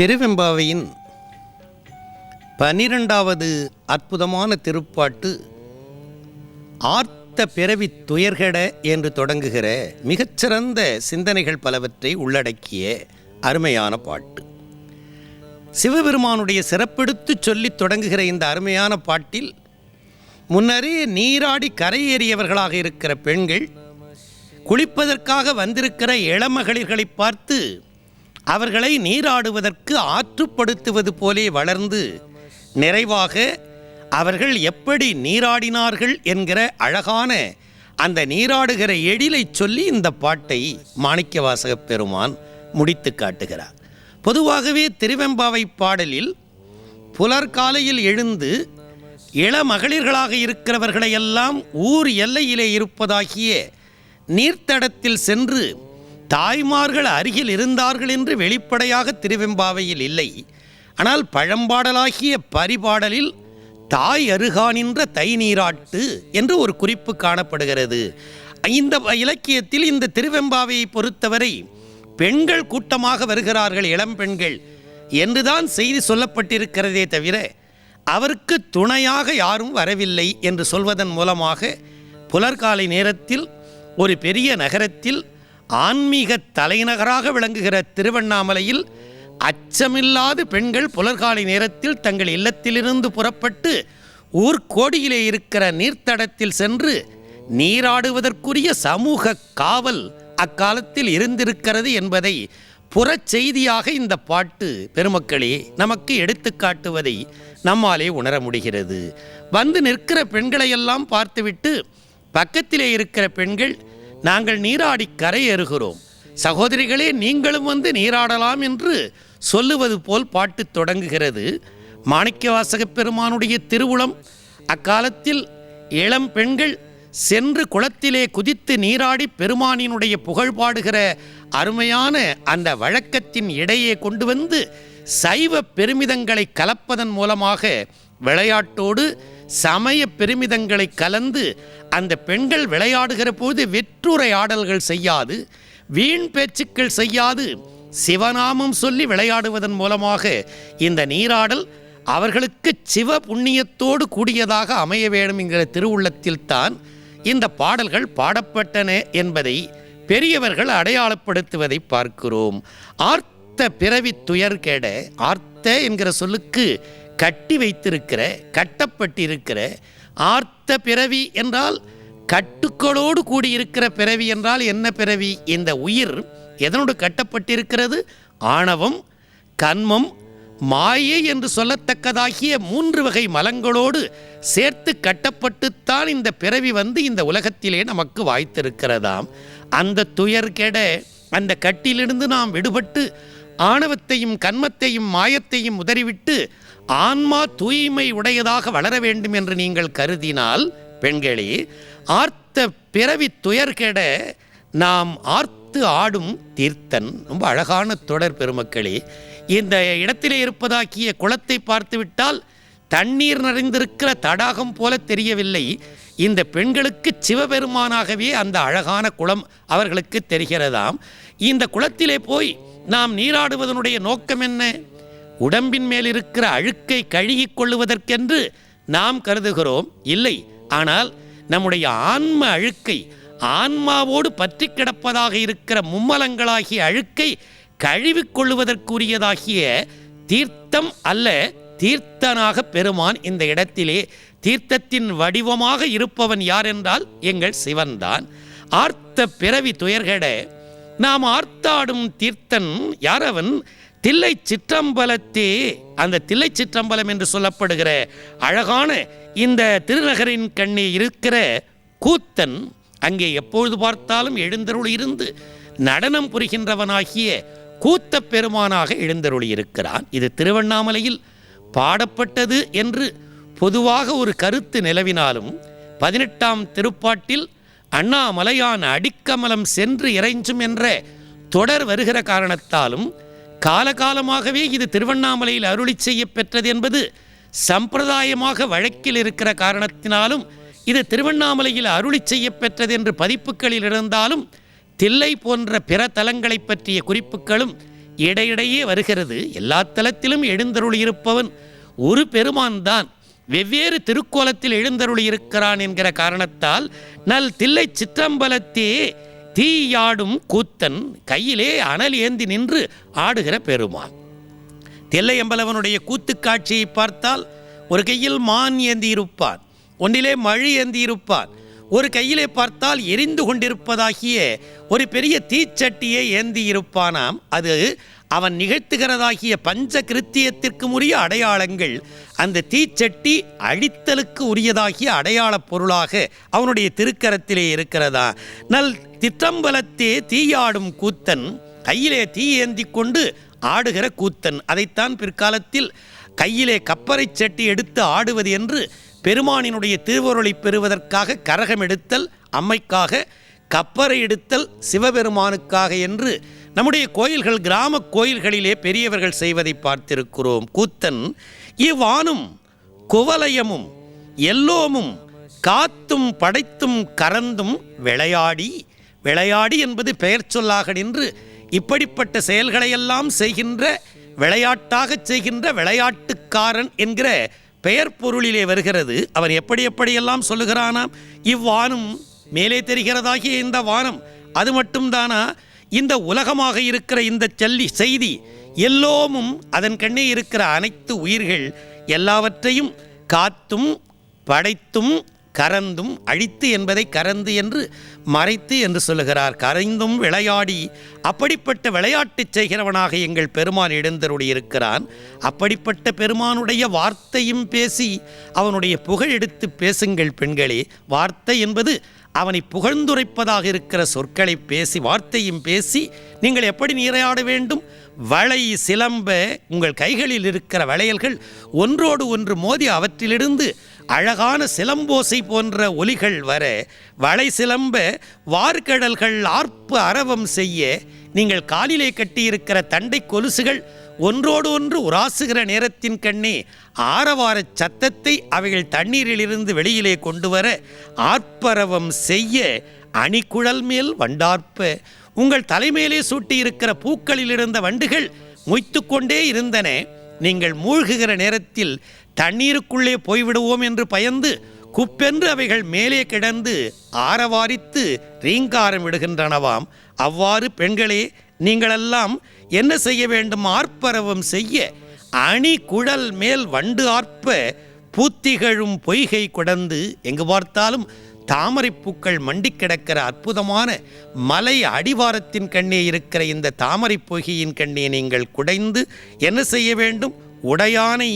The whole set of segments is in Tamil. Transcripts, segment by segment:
திருவெம்பாவையின் பனிரெண்டாவது அற்புதமான திருப்பாட்டு ஆர்த்த பிறவி துயர்கட என்று தொடங்குகிற மிகச்சிறந்த சிந்தனைகள் பலவற்றை உள்ளடக்கிய அருமையான பாட்டு. சிவபெருமானுடைய சிறப்பெடுத்து சொல்லித் தொடங்குகிற இந்த அருமையான பாட்டில் முன்னரே நீராடி கரையேறியவர்களாக இருக்கிற பெண்கள் குளிப்பதற்காக வந்திருக்கிற இளமகளிர்களை பார்த்து அவர்களை நீராடுவதற்கு ஆற்றுப்படுத்துவது போலே வளர்ந்து நிறைவாக அவர்கள் எப்படி நீராடினார்கள் என்கிற அழகான அந்த நீராடுகிற எழிலை சொல்லி இந்த பாட்டை மாணிக்கவாசகப் பெருமான் முடித்து காட்டுகிறார். பொதுவாகவே திருவெம்பாவை பாடலில் புலர்காலையில் எழுந்து இளமகளிர்களாக இருக்கிறவர்களையெல்லாம் ஊர் எல்லையிலே இருப்பதாகிய நீர்த்தடத்தில் சென்று தாய்மார்கள் அருகில் இருந்தார்கள் என்று வெளிப்படையாக திருவெம்பாவையில் இல்லை. ஆனால் பழம்பாடலாகிய பரிபாடலில் தாய் அருகானின்ற தை நீராட்டு என்று ஒரு குறிப்பு காணப்படுகிறது. இந்த இலக்கியத்தில் இந்த திருவெம்பாவையை பொறுத்தவரை பெண்கள் கூட்டமாக வருகிறார்கள் இளம் பெண்கள் என்றுதான் செய்தி சொல்லப்பட்டிருக்கிறதே தவிர அவருக்கு துணையாக யாரும் வரவில்லை என்று சொல்வதன் மூலமாக புலர்காலை நேரத்தில் ஒரு பெரிய நகரத்தில் ஆன்மீக தலைநகராக விளங்குகிற திருவண்ணாமலையில் அச்சமில்லாது பெண்கள் புலர்காலை நேரத்தில் தங்கள் இல்லத்திலிருந்து புறப்பட்டு ஊர்கோடியிலே இருக்கிற நீர்த்தடத்தில் சென்று நீராடுவதற்குரிய சமூக காவல் அக்காலத்தில் இருந்திருக்கிறது என்பதை புறச்செய்தியாக இந்த பாட்டு பெருமக்களே நமக்கு எடுத்துக்காட்டுவதை நம்மாலே உணர முடிகிறது. வந்து நிற்கிற பெண்களையெல்லாம் பார்த்துவிட்டு பக்கத்திலே இருக்கிற பெண்கள் நாங்கள் நீராடி கரையேறுகிறோம். சகோதரிகளே நீங்களும் வந்து நீராடலாம் என்று சொல்லுவது போல் பாட்டு தொடங்குகிறது. மாணிக்கவாசகப் பெருமானுடைய திருவுளம் அக்காலத்தில் இளம் பெண்கள் சென்று குளத்திலே குதித்து நீராடி பெருமானினுடைய புகழ் பாடுகிற அருமையான அந்த வழக்கத்தின் இடையே கொண்டு வந்து சைவ பெருமிதங்களை கலப்பதன் மூலமாக விளையாட்டோடு சமய பெருமிதங்களை கலந்து அந்த பெண்கள் விளையாடுகிற போது வெற்றுரையாடல்கள் செய்யாது வீண் பேச்சுக்கள் செய்யாது. சிவநாமம் சொல்லி விளையாடுவதன் மூலமாக இந்த நீராடல் அவர்களுக்கு சிவ புண்ணியத்தோடு கூடியதாக அமைய வேண்டும் என்கிற திருவுள்ளத்தில் தான் இந்த பாடல்கள் பாடப்பட்டன என்பதை பெரியவர்கள் அடையாளப்படுத்துவதை பார்க்கிறோம். ஆர்த்த பிறவி துயர் கேட ஆர்த்த என்கிற சொல்லுக்கு கட்டி வைத்திருக்கிற கட்டப்பட்டிருக்கிற ஆர்த்த பிறவி என்றால் கட்டுக்களோடு கூடியிருக்கிற பிறவி என்றால் என்ன பிறவி? இந்த உயிர் எதனோடு கட்டப்பட்டிருக்கிறது? ஆணவம் கன்மம் மாயை என்று சொல்லத்தக்கதாகிய மூன்று வகை மலங்களோடு சேர்த்து கட்டப்பட்டுத்தான் இந்த பிறவி வந்து இந்த உலகத்திலே நமக்கு வாய்த்திருக்கிறதாம். அந்த துயர் கெட அந்த கட்டிலிருந்து நாம் விடுபட்டு ஆணவத்தையும் கண்மத்தையும் மாயத்தையும் உதறிவிட்டு ஆன்மா தூய்மை உடையதாக வளர வேண்டும் என்று நீங்கள் கருதினால் பெண்களே ஆர்த்த பிறவி துயர்கெட நாம் ஆர்த்து ஆடும் தீர்த்தன். ரொம்ப அழகான தொடர் பெருமக்களே. இந்த இடத்திலே இருப்பதாக்கிய குளத்தை பார்த்துவிட்டால் தண்ணீர் நிறைந்திருக்கிற தடாகம் போல தெரியவில்லை. இந்த பெண்களுக்கு சிவபெருமானாகவே அந்த அழகான குளம் அவர்களுக்கு தெரிகிறதாம். இந்த குளத்திலே போய் நாம் நீராடுவதனுடைய நோக்கம் என்ன? உடம்பின் மேல் இருக்கிற அழுக்கை கழுகிக் கொள்ளுவதற்கென்று நாம் கருதுகிறோம். இல்லை ஆனால் நம்முடைய ஆன்ம அழுக்கை ஆன்மாவோடு பற்றி கிடப்பதாக இருக்கிற மும்மலங்களாகிய அழுக்கை கழுவிக்கொள்ளுவதற்குரியதாகிய தீர்த்தம் அல்ல தீர்த்தனாக பெருமான் இந்த இடத்திலே தீர்த்தத்தின் வடிவமாக இருப்பவன் யார் என்றால் எங்கள் சிவன்தான். ஆர்த்த பிறவி துயர்கட நாம் ஆர்த்தாடும் தீர்த்தன் யாரவன்? தில்லை சிற்றம்பலத்தே அந்த தில்லை சிற்றம்பலம் என்று சொல்லப்படுகிற அழகான இந்த திருநகரின் கண்ணே இருக்கிற கூத்தன் அங்கே எப்பொழுது பார்த்தாலும் எழுந்தருள் இருந்து நடனம் புரிகின்றவனாகிய கூத்த பெருமானாக எழுந்தருளி இருக்கிறான். இது திருவண்ணாமலையில் பாடப்பட்டது என்று பொதுவாக ஒரு கருத்து நிலவினாலும் பதினெட்டாம் திருப்பாட்டில் அண்ணாமலையான் அடிக்கமலம் சென்று இறைஞ்சும் என்ற தொடர் வருகிற காரணத்தாலும் காலகாலமாகவே இது திருவண்ணாமலையில் அருளி செய்ய பெற்றது என்பது சம்பிரதாயமாக வழக்கில் இருக்கிற காரணத்தினாலும் இது திருவண்ணாமலையில் அருளி செய்ய பெற்றது என்று பதிப்புகளில் இருந்தாலும் தில்லை போன்ற பிற தலங்களை பற்றிய குறிப்புகளும் இடையிடையே வருகிறது. எல்லா தலத்திலும் எழுந்தருளியிருப்பவன் ஒரு பெருமான் தான் வெவ்வேறு திருக்கோலத்தில் எழுந்தருளியிருக்கிறான் என்கிற காரணத்தால் நல் தில்லை சிற்றம்பலத்தே தீயாடும் கூத்தன் கையிலே அனல் ஏந்தி நின்று ஆடுகிற பெருமான் தில்லையம்பலவனுடைய கூத்து காட்சியை பார்த்தால் ஒரு கையில் மான் ஏந்தி இருப்பான் ஒன்றிலே மழி ஏந்தியிருப்பான் ஒரு கையிலே பார்த்தால் எரிந்து கொண்டிருப்பதாகிய ஒரு பெரிய தீச்சட்டியை ஏந்தி இருப்பானாம் அது அவன் நிகழ்த்துகிறதாகிய பஞ்ச கிருத்தியத்திற்கு உரிய அடையாளங்கள் அந்த தீச்சட்டி அழித்தலுக்கு உரியதாகிய அடையாளப் பொருளாக அவனுடைய திருக்கரத்திலே இருக்கிறதா? நல் திட்டம்பலத்தே தீயாடும் கூத்தன் கையிலே தீ ஏந்தி கொண்டு ஆடுகிற கூத்தன். அதைத்தான் பிற்காலத்தில் கையிலே கப்பரை சட்டி எடுத்து ஆடுவது என்று பெருமானினுடைய திருவருளை பெறுவதற்காக கரகம் எடுத்தல் அம்மைக்காக கப்பறை எடுத்தல் சிவபெருமானுக்காக என்று நம்முடைய கோயில்கள் கிராம கோயில்களிலே பெரியவர்கள் செய்வதை பார்த்திருக்கிறோம். கூத்தன் இவ்வானும் குவலயமும் எல்லோமும் காத்தும் படைத்தும் கறந்தும் விளையாடி விளையாடி என்பது பெயர் சொல்லாக நின்று இப்படிப்பட்ட செயல்களையெல்லாம் செய்கின்ற விளையாட்டாகச் செய்கின்ற விளையாட்டுக்காரன் என்கிற பெயர் பொருளிலே வருகிறது. அவன் எப்படி எப்படியெல்லாம் சொல்லுகிறானாம்? இவ்வானும் மேலே தெரிகிறதாகிய இந்த வானம் அது மட்டும்தானா? இந்த உலகமாக இருக்கிற இந்த செல்லி செய்தி எல்லோமும் அதன் கண்ணே இருக்கிற அனைத்து உயிர்கள் எல்லாவற்றையும் காத்தும் படைத்தும் கரந்தும் அழித்து என்பதை கரந்து என்று மறைத்து என்று சொல்லுகிறார். கரைந்தும் விளையாடி அப்படிப்பட்ட விளையாட்டுச் செய்கிறவனாக எங்கள் பெருமான் இடந்தருடைய இருக்கிறான். அப்படிப்பட்ட பெருமானுடைய வார்த்தையும் பேசி அவனுடைய புகழ் எடுத்து பேசுங்கள் பெண்களே. வார்த்தை என்பது அவனை புகழ்ந்துரைப்பதாக இருக்கிற சொற்களை பேசி வார்த்தையும் பேசி நீங்கள் எப்படி நீரையாட வேண்டும்? வளை சிலம்ப உங்கள் கைகளில் இருக்கிற வளையல்கள் ஒன்றோடு ஒன்று மோதி அவற்றிலிருந்து அழகான சிலம்போசை போன்ற ஒலிகள் வர வளை சிலம்ப வார்கடல்கள் ஆர்ப்பு அரவம் செய்ய நீங்கள் காலிலே கட்டியிருக்கிற தண்டை கொலுசுகள் ஒன்றோடு ஒன்று உராசுகிற நேரத்தின் கண்ணே ஆரவாரச் சத்தத்தை அவைகள் தண்ணீரிலிருந்து வெளியிலே கொண்டு வர ஆர்ப்பரவம் செய்ய அணிக்குழல் மேல் வண்டார்ப்ப. உங்கள் தலைமேலே சூட்டியிருக்கிற பூக்களில் இருந்த வண்டுகள் மொய்த்து கொண்டே இருந்தன. நீங்கள் மூழ்குகிற நேரத்தில் தண்ணீருக்குள்ளே போய்விடுவோம் என்று பயந்து குப்பென்று அவைகள் மேலே கிடந்து ஆரவாரித்து ரீங்காரம் விடுகின்றனவாம் அவ்வாறு பெண்களே நீங்களெல்லாம் என்ன செய்ய வேண்டும்? ஆர்ப்பரவம் செய்ய அணி குழல் மேல் வண்டு ஆர்ப்ப பூத்திகழும் பொய்கை குடந்து எங்கு பார்த்தாலும் தாமரைப் பூக்கள் மண்டி கிடக்கிற அற்புதமான மலை அடிவாரத்தின் கண்ணே இருக்கிற இந்த தாமரை பொய்கையின் கண்ணே நீங்கள் குடைந்து என்ன செய்ய வேண்டும்? உடையானை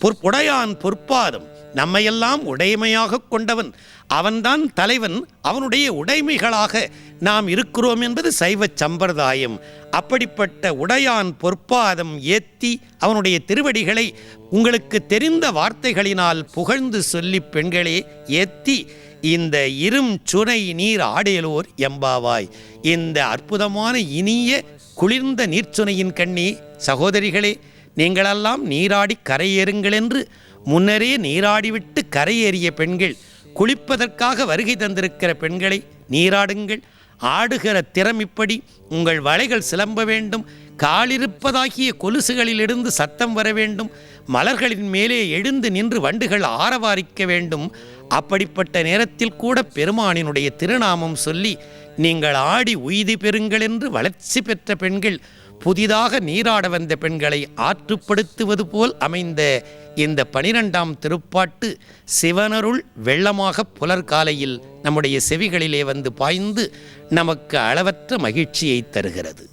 பொற் உடையான் பொற்பாதம். நம்மையெல்லாம் உடைமையாக கொண்டவன். அவன்தான் தலைவன் அவனுடைய உடைமைகளாக நாம் இருக்கிறோம் என்பது சைவ சம்பிரதாயம். அப்படிப்பட்ட உடையான் பொற்பாதம் ஏத்தி அவனுடைய திருவடிகளை உங்களுக்கு தெரிந்த வார்த்தைகளினால் புகழ்ந்து சொல்லி பெண்களே ஏத்தி இந்த இரும் சுனை நீர் ஆடேலோர் எம்பாவாய். இந்த அற்புதமான இனிய குளிர்ந்த நீர்ச்சுனையின் கண்ணி சகோதரிகளே நீங்களெல்லாம் நீராடி கரையேறுங்கள் என்று முன்னரே நீராடிவிட்டு கரையேறிய பெண்கள் குளிப்பதற்காக வருகை தந்திருக்கிற பெண்களை நீராடுங்கள். ஆடுகிற திறம் இப்படி உங்கள் வலைகள் சிலம்ப வேண்டும். காலிருப்பதாகிய கொலுசுகளிலிருந்து சத்தம் வர வேண்டும். மலர்களின் மேலே எழுந்து நின்று வண்டுகள் ஆரவாரிக்க வேண்டும். அப்படிப்பட்ட நேரத்தில் கூட பெருமானினுடைய திருநாமம் சொல்லி நீங்கள் ஆடி உய்தி பெறுங்கள் என்று வளர்ச்சி பெற்ற பெண்கள் புதிதாக நீராட வந்த பெண்களை ஆற்றுப்படுத்துவது போல் அமைந்த இந்த பனிரெண்டாம் திருப்பாட்டு சிவனருள் வெள்ளமாக புலர்காலையில் நம்முடைய செவிகளிலே வந்து பாய்ந்து நமக்கு அளவற்ற மகிழ்ச்சியை தருகிறது.